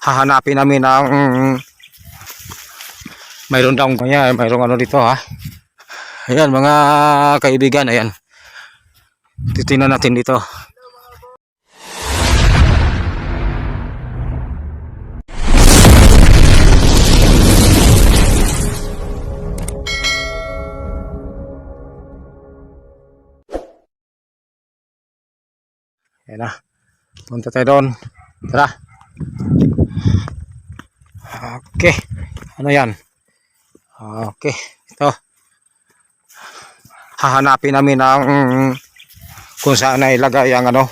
hahanapin namin ang mayroon daw kanya, mayroong ano dito ha. Ayan mga kaibigan, ayan. Titingnan natin dito. Ayan na. Punta tayo doon. Tara. Okay. Ano yan? Okay. Ito. Hahanapin namin ang kung saan na ilagay ang ano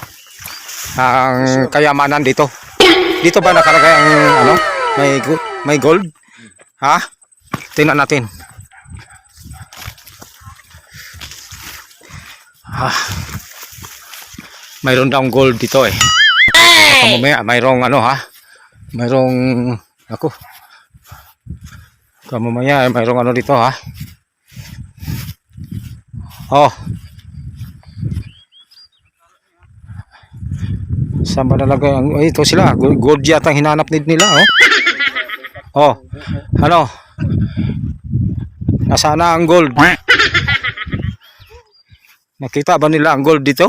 ang kayamanan dito. Dito ba nakalagay ang ano? May may gold? Ha? Tingnan natin. Ah. Mayroon daw gold dito eh. Baka mamaya mayroong ano ha? Mayroong ako. Baka mamaya mayroong ano dito ha? Oh. Saan ba nalagay ang ay, ito sila. Gold yata ang hinanap nila oh. Oh. Ano? Nasaan na ang gold? Nakita ba nila ang gold dito?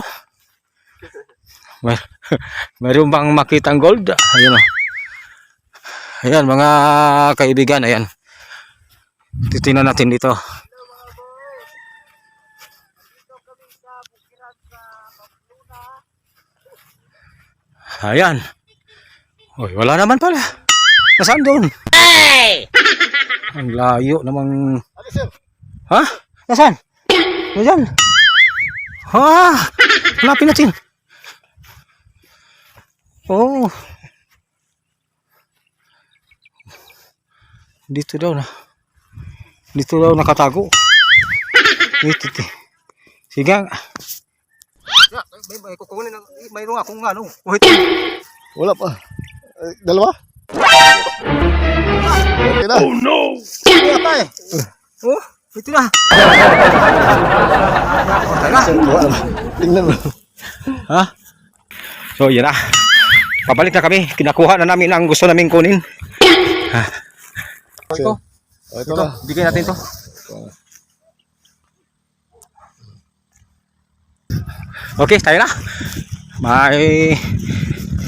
May, mayroon bang makita ang gold? Ayun o. Ayan mga kaibigan, ayan. Titingnan natin dito. Ayan. Oy, wala naman pala. Nasaan doon? Ang layo namang... Ha? Nasaan? Nasaan? Ha? Hanapin natin. Oh. Dito daw na. Dito daw nakatago. Dito. dito. Sige. may, may kukunin ng mayroong akong ano. Wait. Wala pa. Dalawa? Okay na. Oh, no! Pa eh? Oh, ito na. Tingnan mo. Ha? So, yan na. Pabalik na kami. Kinakuha na namin ang gusto namin kunin. Ha? Ito. Oh, ito Ito, na. bigay natin to. Okay, tayo na. May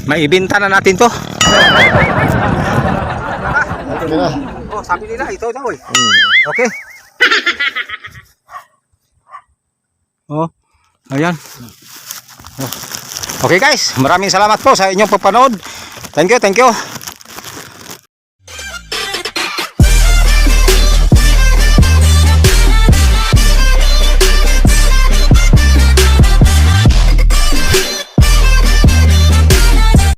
may ibenta na natin to. Okay na. Oh, sabi nila ito daw eh. Hmm. Okay. Oh, ayan. Oh. Okay guys, maraming salamat po sa inyong pagpanood. Thank you, thank you.